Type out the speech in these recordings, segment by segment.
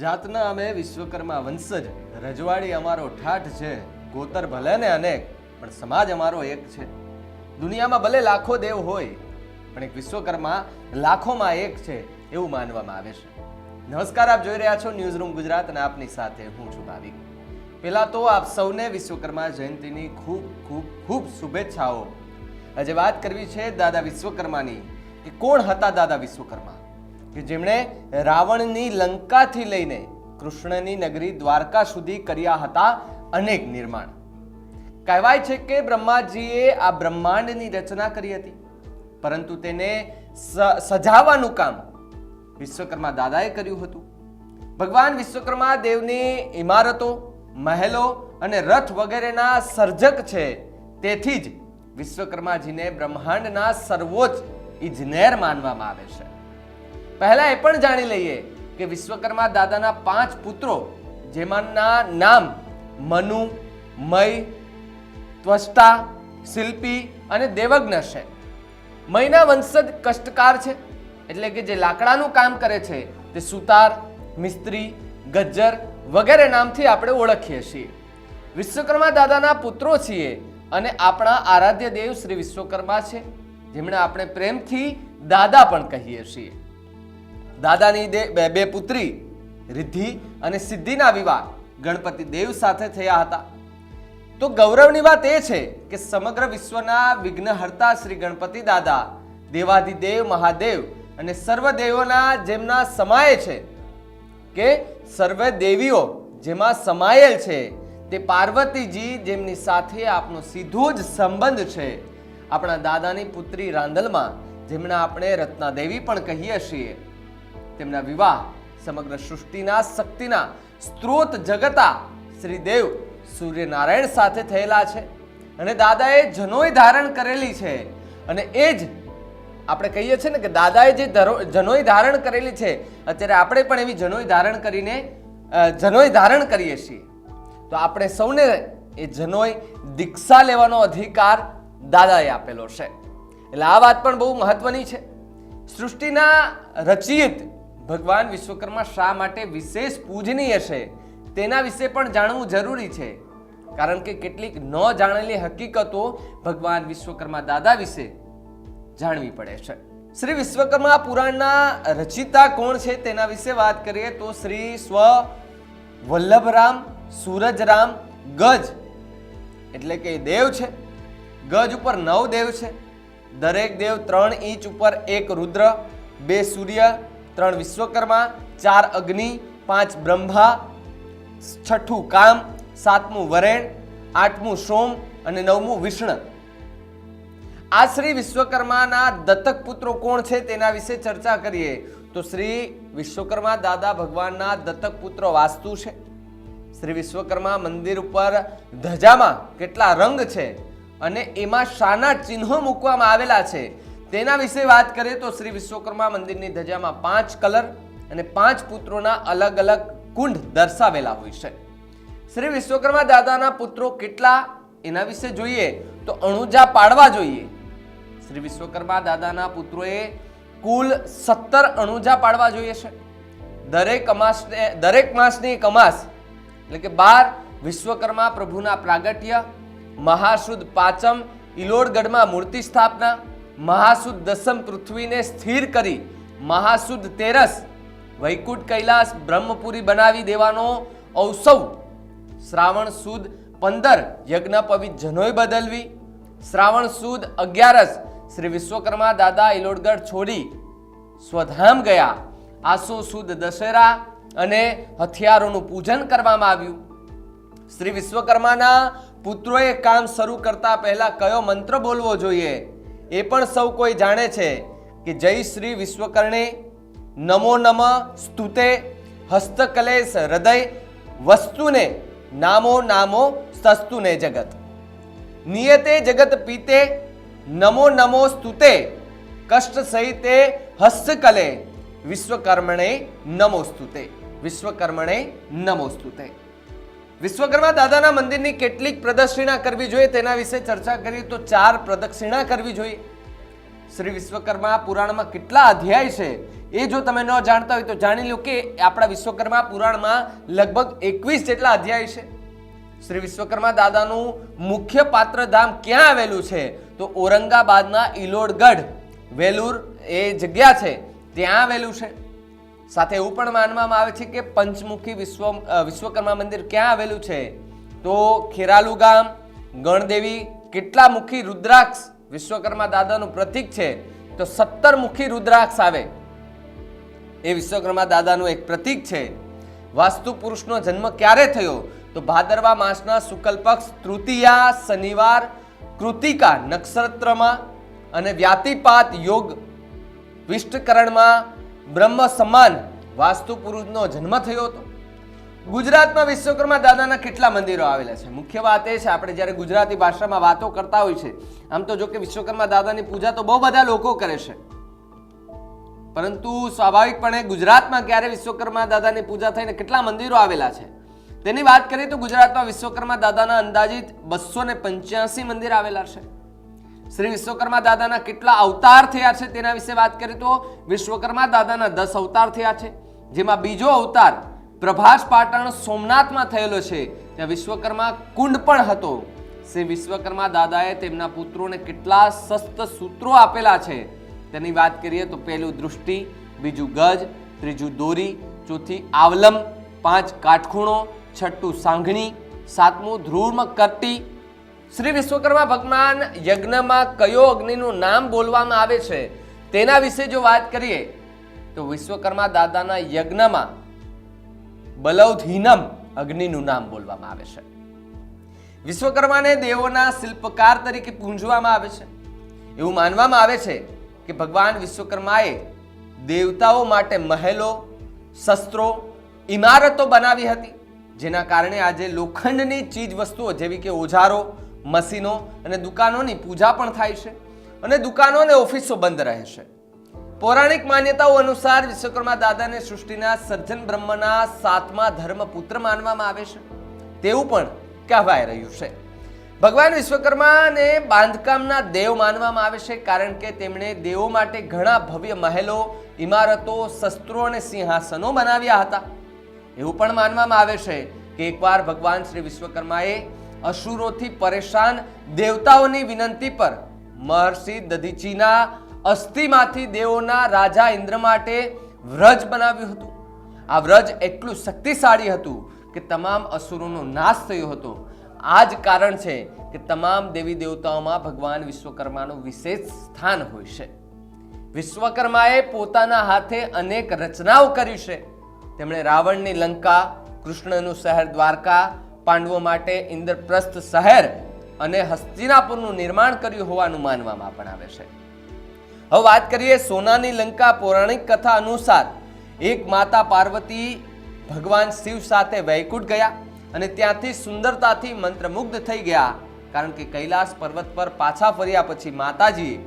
જાતના અમે વિશ્વકર્મા વંશજ, રજવાડી અમારો ઠાઠ છે, ગોતર ભલે ને અનેક, પણ સમાજ અમારો એક છે. દુનિયામાં ભલે લાખો દેવ હોય, પણ એક વિશ્વકર્મા લાખોમાં એક છે એવું માનવામાં આવે છે. નમસ્કાર, આપ જોઈ રહ્યા છો ન્યૂઝ રૂમ ગુજરાત અને આપની સાથે હું છું ભાવિક. પહેલાં તો આપ સૌને વિશ્વકર્મા જયંતિની ખૂબ ખૂબ ખૂબ શુભેચ્છાઓ. આજે વાત કરવી છે દાદા વિશ્વકર્માની, કે કોણ હતા દાદા વિશ્વકર્મા? કે જેમણે રાવણની લંકાથી લઈને કૃષ્ણની નગરી દ્વારકા સુધી કર્યા હતા અનેક નિર્માણ. કહેવાય છે કે બ્રહ્માજીએ આ બ્રહ્માંડની રચના કરી હતી. પરંતુ તેને સજાવવાનું કામ વિશ્વકર્મા દાદાએ કર્યું હતું. ભગવાન વિશ્વકર્મા દેવની ઇમારતો, મહેલો અને રથ વગેરેના સર્જક છે તેથી જ વિશ્વકર્માજીને બ્રહ્માંડના સર્વોચ્ચ ઇજનેર માનવામાં આવે છે. પહેલા એ પણ જાણી લઈએ કે વિશ્વકર્મા દાદાના પાંચ પુત્રો, જેમાંના નામ મનુ, મય, ત્વષ્ટા, શિલ્પી અને દેવજ્ઞ છે. મયના વંશજ કષ્ટકાર છે, એટલે કે જે લાકડાનું કામ કરે છે, તે સુતાર, મિસ્ત્રી, ગજ્જર વગેરે નામથી આપણે ઓળખીએ છીએ. વિશ્વકર્મા દાદાના પુત્રો છીએ અને આપણા આરાધ્ય દેવ શ્રી વિશ્વકર્મા છે, જેમણે આપણે પ્રેમથી દાદા પણ કહીએ છીએ. દાદાની બે બે પુત્રી, રિદ્ધિ અને સિદ્ધિના વિવાહ ગણપતિ દેવ સાથે થયા હતા. તો ગૌરવની વાત એ છે કે સમગ્ર વિશ્વના વિઘ્નહર્તા શ્રી ગણપતિ દાદા દેવાધિદેવ મહાદેવ અને સર્વ દેવોના જેમના સમાય છે કે સર્વ દેવીઓ જેમાં સમાયેલ છે તે પાર્વતીજી જેમની સાથે આપનો સીધો જ સંબંધ છે. આપણા દાદાની પુત્રી રાંદલમાં જેમના આપણે રત્નાદેવી પણ કહીએ છીએ. તેમના વિવાહ, સમગ્ર સૃષ્ટિના શક્તિના સ્ત્રોત જગતા શ્રી દેવ સૂર્યનારાયણ સાથે થયેલા છે. અને દાદાએ જનોય ધારણ કરેલી છે. અને એ જ આપણે કહીએ છીએ ને કે દાદાએ જે જનોય ધારણ કરેલી છે, અત્યારે આપણે પણ એવી જનોય ધારણ કરીને જનોય ધારણ કરીએ છીએ. તો આપણે સૌને એ જનોય દીક્ષા લેવાનો અધિકાર દાદાએ આપેલો છે. એટલે આ વાત પણ બહુ મહત્વની છે. સૃષ્ટિના રચયિત ભગવાન વિશ્વકર્મા શા માટે વિશેષ પૂજનીય છે તેના વિશે પણ જાણવું જરૂરી છે. કારણ કે કેટલીક ન જાણેલી હકીકતો ભગવાન વિશ્વકર્મા દાદા વિશે જાણવી પડે છે. શ્રી વિશ્વકર્મા પુરાણના રચિતા કોણ છે તેના વિશે વાત કરીએ તો શ્રી સ્વ વલ્લભરામ, સૂરજરામ, ગજ એટલે કે દેવ છે. ગજ ઉપર નવ દેવ છે. દરેક દેવ ત્રણ ઇંચ ઉપર એક રુદ્ર, બે સૂર્ય ત્રણ વિશ્વકર્મા, ચાર અગ્નિ, પાંચ બ્રહ્મા, છઠ્ઠું કામ, સાતમું વરેણ, આઠમું સોમ અને નવમું વિષ્ણુ. આ શ્રી વિશ્વકર્માના દત્તક પુત્રો કોણ છે તેના વિશે ચર્ચા કરીએ. તો શ્રી વિશ્વકર્મા દાદા ભગવાનના દત્તક પુત્ર વાસ્તુ છે. શ્રી વિશ્વકર્મા મંદિર ઉપર ધજામાં કેટલા રંગ છે અને એમાં શાના ચિહ્નો મૂકવામાં આવેલા છે. તેના વિશે વાત કરીએ તો શ્રી વિશ્વકર્મા મંદિરની ધજામાં પાંચ કલર અને પાંચ પુત્રોના અલગ અલગ કુંડ દર્શાવેલા હોય છે. શ્રી વિશ્વકર્મા દાદાના પુત્રો કેટલા? એના વિશે જોઈએ તો અણુજા પાડવા જોઈએ. શ્રી વિશ્વકર્મા દાદાના પુત્રોએ કુલ સત્તર અણુજા પાડવા જોઈએ છે. દરેક અમાસને દરેક માસની એક અમાસ, એટલે કે બાર વિશ્વકર્મા પ્રભુના પ્રાગટ્ય, મહાશુદ્ધ પાંચમ, ઇલોડગઢમાં મૂર્તિ સ્થાપના મહાસુદ દસમ પૃથ્વીને સ્થિર કરી મહાસુદ તેરસ વૈકુંઠ કૈલાસ બ્રહ્મપુરી બનાવી દેવાનો ઔસવ શ્રાવણ સુદ પંદર યજ્ઞ પવિત જનોય બદલવી. શ્રાવણ સુદ અગિયારસ શ્રી વિશ્વકર્મા દાદા ઇલોડગઢ છોડી સ્વધામ ગયા. આસો સુદ દશેરા અને હથિયારોનું પૂજન કરવામાં આવ્યું. શ્રી વિશ્વકર્માના પુત્રોએ કામ શરૂ કરતા પહેલા કયો મંત્ર બોલવો જોઈએ? એ પણ સૌ કોઈ જાણે છે કે જય શ્રી વિશ્વકર્ણે નમો નમ સ્તુતે હસ્તકલેશ હૃદય વસ્તુને નામો નામો સસ્તુને જગત. નિયતે જગત પીતે નમો નમો સ્તુતે કષ્ટ સહિતે હસ્તકલે વિશ્વકર્મણે નમો સ્તુતે. વિશ્વકર્મણે નમો સ્તુતે. વિશ્વકર્મા દાદાના મંદિરની કેટલીક પ્રદક્ષિણા કરવી જોઈએ તેના વિશે ચર્ચા કરીએ તો ચાર પ્રદક્ષિણા કરવી જોઈએ. શ્રી વિશ્વકર્મા પુરાણમાં કેટલા અધ્યાય છે એ જો તમે ન જાણતા હોય તો જાણી લો કે આપણા વિશ્વકર્મા પુરાણમાં લગભગ એકવીસ જેટલા અધ્યાય છે. શ્રી વિશ્વકર્મા દાદાનું મુખ્ય પાત્રધામ ક્યાં આવેલું છે? તો ઔરંગાબાદના ઇલોડગઢ વેલુર એ જગ્યા છે. ત્યાં આવેલું છે. સાથે એવું પણ માનવામાં આવે છે કે પંચમુખી વિશ્વ વિશ્વકર્મા મંદિર ક્યાં આવેલું છે? તો ખેરાલુ ગામ, ગણદેવી, કેટલા મુખી રુદ્રાક્ષ વિશ્વકર્મા દાદાનું પ્રતીક છે? તો સત્તર મુખી રુદ્રાક્ષ આવે. એ વિશ્વકર્મા દાદાનું એક પ્રતીક છે. વાસ્તુ પુરુષનો જન્મ ક્યારે થયો? તો ભાદરવા માસના શુક્લ પક્ષ તૃતીયા શનિવાર, કૃતિકા નક્ષત્રમાં અને વ્યાતિપાત યોગ વિષ્ટકરણમાં બ્રહ્મ સમાન વાસ્તુ પુરુષનો જન્મ થયો હતો. ગુજરાતમાં વિશ્વકર્મા દાદાના કેટલા મંદિરો આવેલા છે? મુખ્ય વાત એ છે, આપણે જ્યારે ગુજરાતી ભાષામાં વાતો કરતા હોય છે, આમ તો જો કે વિશ્વકર્મા દાદાની પૂજા તો બહુ બધા લોકો કરે છે. પરંતુ સ્વાભાવિકપણે ગુજરાતમાં ક્યારે વિશ્વકર્મા દાદાની પૂજા થઈને કેટલા મંદિરો આવેલા છે? તેની વાત કરીએ તો ગુજરાતમાં વિશ્વકર્મા દાદાના અંદાજિત બસો ને પંચ્યાસી મંદિર આવેલા છે. શ્રી વિશ્વકર્મા દાદાના કેટલા અવતાર થયા છે તેના વિશે વાત કરીએ તો વિશ્વકર્મા દાદાના દસ અવતાર થયા છે, જેમાં બીજો અવતાર પ્રભાસ પાટણ સોમનાથમાં થયેલો છે. ત્યાં વિશ્વકર્મા કુંડ પણ હતો. શ્રી વિશ્વકર્મા દાદાએ તેમના પુત્રોને કેટલા સસ્ત સૂત્રો આપેલા છે, તેની વાત કરીએ તો પહેલું દૃષ્ટિ, બીજું ગજ, ત્રીજું દોરી, ચોથી આવલમ, પાંચ કાટખૂણો, છઠ્ઠું સાંઘણી સાતમું ધ્રુવ કરટી શ્રી વિશ્વકર્મા ભગવાન યજ્ઞમાં કયો અગ્નિનું નામ બોલવામાં આવે છે, તેના વિશે જો વાત કરીએ, તો વિશ્વકર્મા દાદાના યજ્ઞમાં બલૌધીનમ અગ્નિનું નામ બોલવામાં આવે છે. વિશ્વકર્માને દેવોના શિલ્પકાર તરીકે પૂંજવામાં આવે છે. એવું માનવામાં આવે છે કે ભગવાન વિશ્વકર્માએ દેવતાઓ માટે મહેલો, શસ્ત્રો, ઇમારતો બનાવી હતી, જેના કારણે આજે લોખંડની ચીજ વસ્તુઓ જેવી કે ઓજારો મશીનો અને દુકાનોની પૂજા પણ થાય છે અને દુકાનો અને ઓફિસો બંધ રહે છે. પૌરાણિક માન્યતાઓ અનુસાર વિશ્વકર્મા દાદાને સૃષ્ટિના સર્જન બ્રહ્મના સાતમા ધર્મપુત્ર માનવામાં આવે છે. તેવું પણ કહેવાય રહ્યું છે. ભગવાન વિશ્વકર્માને બાંધકામના દેવ માનવામાં આવે છે કારણ કે તેમણે દેવો માટે ઘણા ભવ્ય મહેલો, ઇમારતો, શસ્ત્રો અને સિંહાસનો બનાવ્યા હતા. એવું પણ માનવામાં આવે છે કે એકવાર ભગવાન શ્રી વિશ્વકર્માએ અસુરોથી પરેશાન દેવતાઓની વિનંતી પર મહર્ષિ દધીચીના અસ્થિમાંથી દેવોના રાજા ઇન્દ્ર માટે વ્રજ બનાવ્યું હતું. આ વ્રજ એટલું શક્તિશાળી હતું કે તમામ અસુરોનો નાશ થયો હતો. આ જ કારણ છે કે તમામ દેવી દેવતાઓમાં ભગવાન વિશ્વકર્માનું વિશેષ સ્થાન હોય છે. વિશ્વકર્માએ પોતાના હાથે અનેક રચનાઓ કરી છે. તેમણે રાવણની લંકા, કૃષ્ણનું શહેર દ્વારકા પાંડવો માટે ઇન્દ્રપ્રસ્થ શહેર અને હસ્તિનાપુરનું નિર્માણ કર્યું હોવાનું માનવામાં પણ આવે છે. હવે વાત કરીએ સોનાની લંકા પૌરાણિક કથા અનુસાર એક માતા પાર્વતી ભગવાન શિવ સાથે વૈકુંઠ ગયા અને ત્યાંથી સુંદરતાથી મંત્રમુગ્ધ થઈ ગયા. કારણ કે કૈલાસ પર્વત પર પાછા ફર્યા પછી માતાજીએ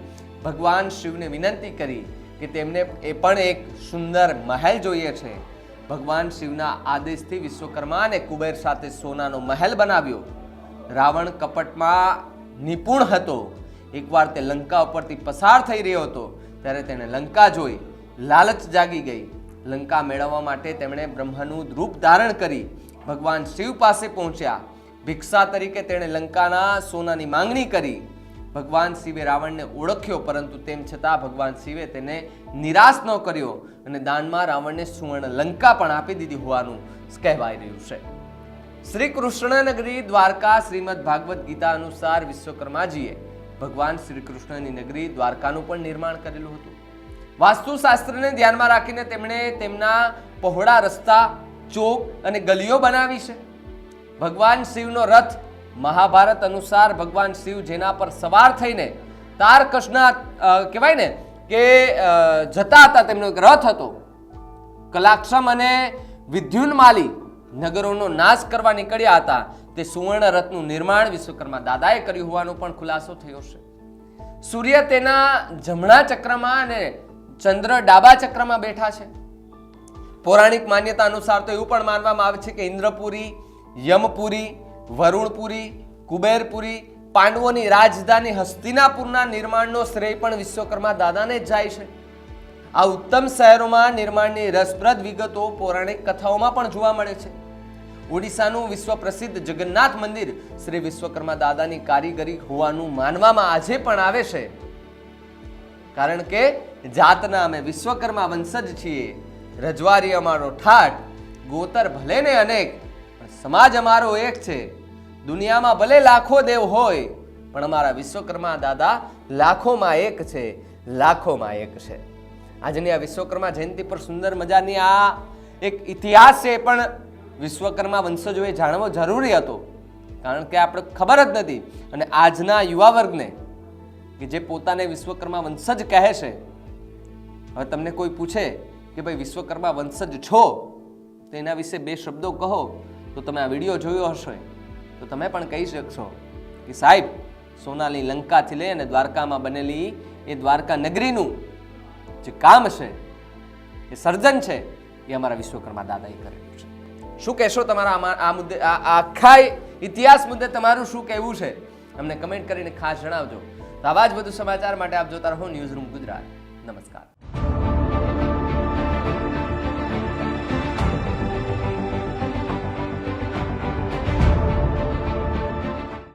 ભગવાન શિવને વિનંતી કરી કે તેમને એ પણ એક સુંદર મહેલ જોઈએ છે. ભગવાન શિવના આદેશથી વિશ્વકર્માને કુબેર સાથે સોનાનો મહેલ બનાવ્યો. રાવણ કપટમાં નિપુણ હતો. એકવાર તે લંકા ઉપરથી પસાર થઈ રહ્યો હતો, ત્યારે તેણે લંકા જોઈ. લાલચ જાગી ગઈ. લંકા મેળવવા માટે તેમણે બ્રહ્માનું રૂપ ધારણ કરી ભગવાન શિવ પાસે પહોંચ્યા. ભિક્ષા તરીકે તેણે લંકાના સોનાની માંગણી કરી. ભગવાન શિવે રાવણને ઓળખ્યો, પરંતુ તેમ છતાં ભગવાન શિવે તેને નિરાશ ન કર્યો અને દાનમાં રાવણને સુવર્ણ લંકા પણ આપી દીધી હોવાનું કહેવાઈ રહ્યું છે. શ્રી કૃષ્ણનગરી દ્વારકા શ્રીમદ ભાગવત ગીતા અનુસાર વિશ્વકર્માજીએ ભગવાન શ્રી કૃષ્ણની નગરી દ્વારકાનું પણ નિર્માણ કરેલું હતું. વાસ્તુશાસ્ત્રને ધ્યાનમાં રાખીને તેમણે તેમના પહોળા રસ્તા, ચોક અને ગલીઓ બનાવી છે. ભગવાન શિવનો રથ મહાભારત અનુસાર ભગવાન શિવ જેના પર સવાર થઈને તારકશના કહેવાય ને કે જતા હતા, તેમનો એક રથ હતો. કલાક્ષમ અને વિદ્યુન્માલી નગરોનો નાશ કરવા નીકળ્યા હતા. તે સુવર્ણ રથનું નિર્માણ વિશ્વકર્મા દાદાએ કર્યું હોવાનો પણ ખુલાસો થયો છે. સૂર્ય તેના જમણા ચક્રમાં અને ચંદ્ર ડાબા ચક્રમાં બેઠા છે. પૌરાણિક માન્યતા અનુસાર તો એવું પણ માનવામાં આવે છે કે ઇન્દ્રપુરી, યમપુરી વરુણપુરી, કુબેરપુરી, પાંડવોની રાજધાની હસ્તિનાપુરના નિર્માણનો શ્રેય પણ વિશ્વકર્મા દાદાને જ જાય છે. આ ઉત્તમ શહેરોમાં નિર્માણની રસપ્રદ વિગતો પૌરાણિક કથાઓમાં પણ જોવા મળે છે. ઓડિશાનું વિશ્વ પ્રસિદ્ધ જગન્નાથ મંદિર શ્રી વિશ્વકર્મા દાદાની કારીગરી હોવાનું માનવામાં આજે પણ આવે છે. કારણ કે જાતના અમે વિશ્વકર્મા વંશજ છીએ. રજવારી અમારો ઠાટ, ગોતર ભલે ને અનેક સમાજ અમારો એક છે. દુનિયામાં ભલે લાખો દેવ હોય, પણ અમારા વિશ્વકર્મા દાદા લાખોમાં એક છે, લાખોમાં એક છે. આજની આ વિશ્વકર્મા જયંતિ પર સુંદર મજાની આ એક ઇતિહાસ છે, પણ વિશ્વકર્મા વંશજોએ જાણવો જરૂરી હતો. કારણ કે આપણે ખબર જ નથી, અને આજના યુવા વર્ગને કે જે પોતાને વિશ્વકર્મા વંશજ કહે છે, હવે તમને કોઈ પૂછે કે ભાઈ વિશ્વકર્મા વંશજ છો, તો એના વિશે બે શબ્દો કહો, તો તમે આ વીડિયો જોયો હશે. તો તમે પણ કહી શકશો કે સાહેબ સોનાની લંકાથી લઈ અને દ્વારકામાં બનેલી એ દ્વારકા નગરીનું જે કામ છે, એ સર્જન છે, એ અમારા વિશ્વકર્મા દાદાએ કરેલું છે. શું કહેશો તમારા આ મુદ્દે આ આખા ઇતિહાસ મુદ્દે તમારું શું કહેવું છે? અમને કમેન્ટ કરીને ખાસ જણાવજો. તો આવા જ વધુ સમાચાર માટે આપ જોતા રહો ન્યૂઝ રૂમ ગુજરાત. નમસ્કાર.